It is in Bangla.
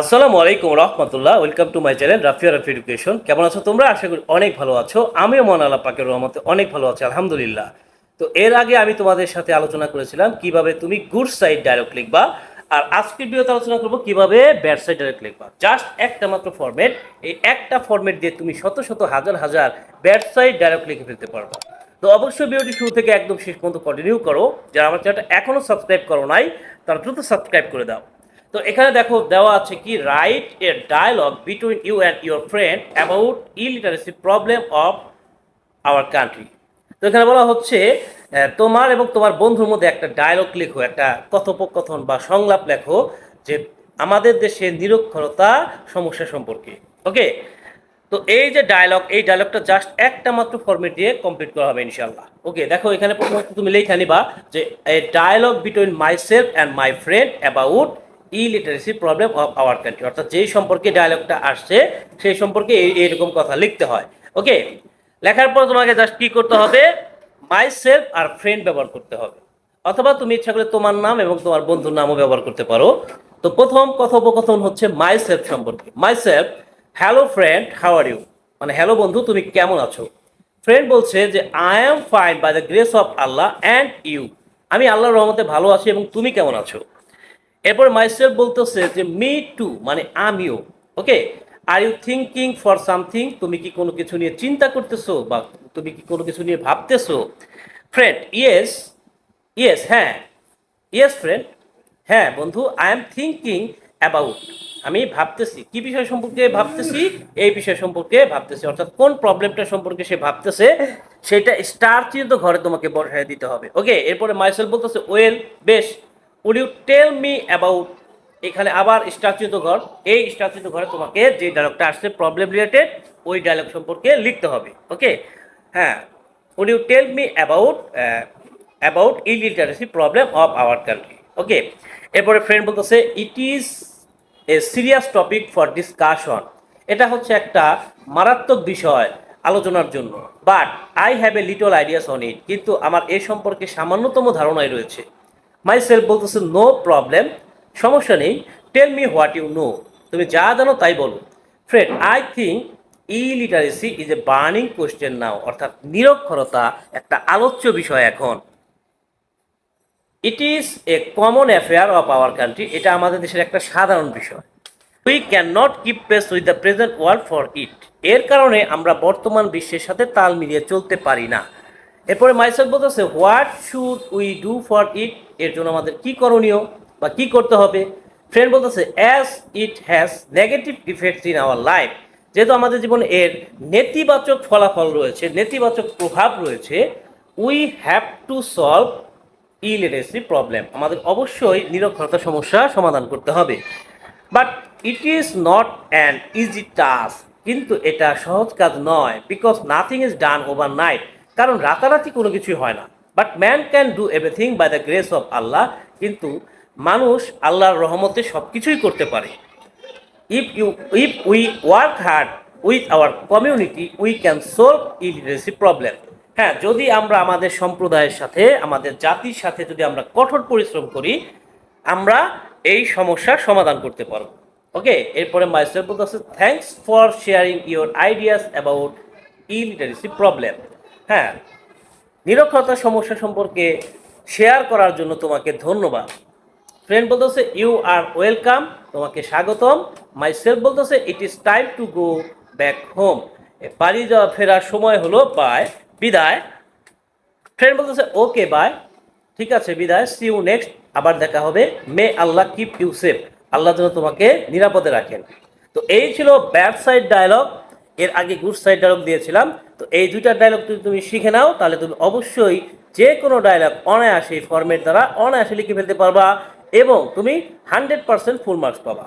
আসসালামু আলাইকুম রহমতুল্লাহ, welcome to my channel Rafia Rafi education. কেমন আছো তোমরা? আশা করি অনেক ভালো আছো। আমিও মন আল্লাহ পাকের রহমতে অনেক ভালো আছি, আলহামদুলিল্লাহ। তো এর আগে আমি তোমাদের সাথে আলোচনা করেছিলাম কীভাবে তুমি গুড সাইড ডায়লগ লিখবা, আর আজকের ভিডিওতে আলোচনা করব কীভাবে ব্যাড সাইড ডায়লগ লিখবা। জাস্ট একটা মাত্র ফরম্যাট এই একটা ফরম্যাট দিয়ে তুমি শত শত হাজার হাজার ব্যাড সাইড ডায়লগ লিখে ফেলতে পারবা। তো অবশ্যই ভিডিওটি শুরু থেকে একদম শেষ পর্যন্ত কন্টিনিউ করো। যারা আমার চ্যানেলটা এখনও সাবস্ক্রাইব করো নাই, তারা দ্রুত সাবস্ক্রাইব করে দাও। তো এখানে দেখো দেওয়া আছে কি right a dialogue between you and your friend about illiteracy problem of our country তো এখানে বলা হচ্ছে তোমার এবং তোমার বন্ধুর মধ্যে একটা ডায়লগ লেখো, একটা কথোপকথন বা সংলাপ লেখো যে আমাদের দেশে নিরক্ষরতা সমস্যা সম্পর্কে ওকে তো এই যে ডায়লগ এই ডায়লগটা জাস্ট একটা মাত্র ফর্মেট দিয়ে কমপ্লিট করা হবে ইনশাল্লাহ ওকে দেখো এখানে প্রথমত তুমি লেখা নিবা যে a dialogue between myself and my friend about illiteracy problem of our country অর্থাৎ যেই সম্পর্কে ডায়লগটা আসছে, সেই সম্পর্কে এই, এইরকম কথা লিখতে হয়। ওকে লেখার পর তোমাকে জাস্ট কি করতে হবে? মাই সেলফ আর ফ্রেন্ড ব্যবহার করতে হবে। অথবা তুমি ইচ্ছা করলে তোমার নাম এবং তোমার বন্ধুর নামও ব্যবহার করতে পারো। তো প্রথম কথোপকথন হচ্ছে মাই সেলফ সম্পর্কে। Myself hello friend how are you মানে হ্যালো বন্ধু, তুমি কেমন আছো? ফ্রেন্ড বলছে যে I am fine by the grace of Allah and you আমি আল্লাহর রহমতে ভালো আছি এবং তুমি কেমন আছো? এরপর মাইসেলফ বলতেছে যে মি টু মানে আমিও। Okay? Are you thinking for something তুমি কি কোনো কিছু নিয়ে চিন্তা করতেছো বা তুমি কি কোনো কিছু নিয়ে ভাবতেছো? ফ্রেন্ড ইয়েস ইয়েস হ্যাঁ ইয়েস ফ্রেন্ড হ্যাঁ বন্ধু আই এম থিঙ্কিং অ্যাবাউট আমি ভাবতেছি, কি বিষয় সম্পর্কে ভাবতেছি? এই বিষয় সম্পর্কে ভাবতেছি। অর্থাৎ কোন প্রবলেমটা সম্পর্কে সে ভাবতেছে, সেটা স্টার চিহ্নিত ঘরে তোমাকে বসায় দিতে হবে। ওকে? এরপরে মাইসেল বলতেছে ওয়েল বেশ would you tell me about এখানে আবার স্ট্রাকচিত ঘর? এই স্ট্রাকচিত ঘরে তোমাকে যে ডায়লগটা আসছে প্রবলেম রিলেটেড ওই ডায়লগ সম্পর্কে লিখতে হবে ওকে হ্যাঁ would you tell me about about illiteracy problem of our country okay এরপরে ফ্রেন্ড বলতেছে it is a serious topic for discussion এটা হচ্ছে একটা মারাত্মক বিষয় আলোচনার জন্য but I have a little ideas on it কিন্তু আমার এ সম্পর্কে সামান্যতম ধারণাই রয়েছে। মাই সেলফ বলতেছে নো প্রবলেম সমস্যা নেই tell me what you know তুমি যা জানো তাই বলো। Friend I think illiteracy is a burning question now অর্থাৎ নিরক্ষরতা একটা আলোচ্য বিষয় এখন। It is a common affair of our country এটা আমাদের দেশের একটা সাধারণ বিষয়। We can not keep pace with the present world for it এর কারণে আমরা বর্তমান বিশ্বের সাথে তাল মিলিয়ে চলতে পারি না। এরপরে মাইসেল বলতেছে what should we do for it এর জন্য আমাদের কি করণীয় বা কি করতে হবে? ফ্রেন্ড বলতেছে as it has negative effects in our life যেহেতু আমাদের জীবনে এর নেতিবাচক ফলাফল রয়েছে, নেতিবাচক প্রভাব রয়েছে we have to solve illiteracy problem আমাদের অবশ্যই নিরক্ষরতা সমস্যা সমাধান করতে হবে। But it is not an easy task কিন্তু এটা সহজ কাজ নয় because nothing is done overnight কারণ রাতারাতি কোনো কিছুই হয় না। But man can do everything by the grace of Allah কিন্তু মানুষ আল্লাহর রহমতে সব কিছুই করতে পারে। If you if we work hard with our community we can solve illiteracy problem হ্যাঁ যদি আমরা আমাদের সম্প্রদায়ের সাথে, আমাদের জাতির সাথে যদি আমরা কঠোর পরিশ্রম করি, আমরা এই সমস্যার সমাধান করতে পারব। ওকে এরপরে মাইস্টার বলতেছে thanks for sharing your ideas about illiteracy problem হ্যাঁ নিরক্ষরতা সমস্যা সম্পর্কে শেয়ার করার জন্য তোমাকে ধন্যবাদ। ফ্রেন্ড বলতেছে ইউ আর ওয়েলকাম তোমাকে স্বাগতম। মাই সেলফ বলতেছে it is time to go back home বাড়ি যাওয়া ফেরার সময় হলো বাই বিদায়। ফ্রেন্ড বলতেছে ওকে বাই ঠিক আছে, বিদায়। সি ইউ নেক্সট আবার দেখা হবে। May Allah keep you safe Allah যেন তোমাকে নিরাপদে রাখেন। তো এই ছিল ব্যাড সাইড ডায়লগ এর আগে গুড সাইড ডায়লগ দিয়েছিলাম। তো এই দুইটা ডায়লগ যদি তুমি শিখে নাও, তাহলে তুমি অবশ্যই যে কোনো ডায়লগ অনায়াসে ফর্মের দ্বারা অনায়াসে লিখে ফেলতে পারবা এবং তুমি হান্ড্রেড পার্সেন্ট ফুল মার্কস পাবা।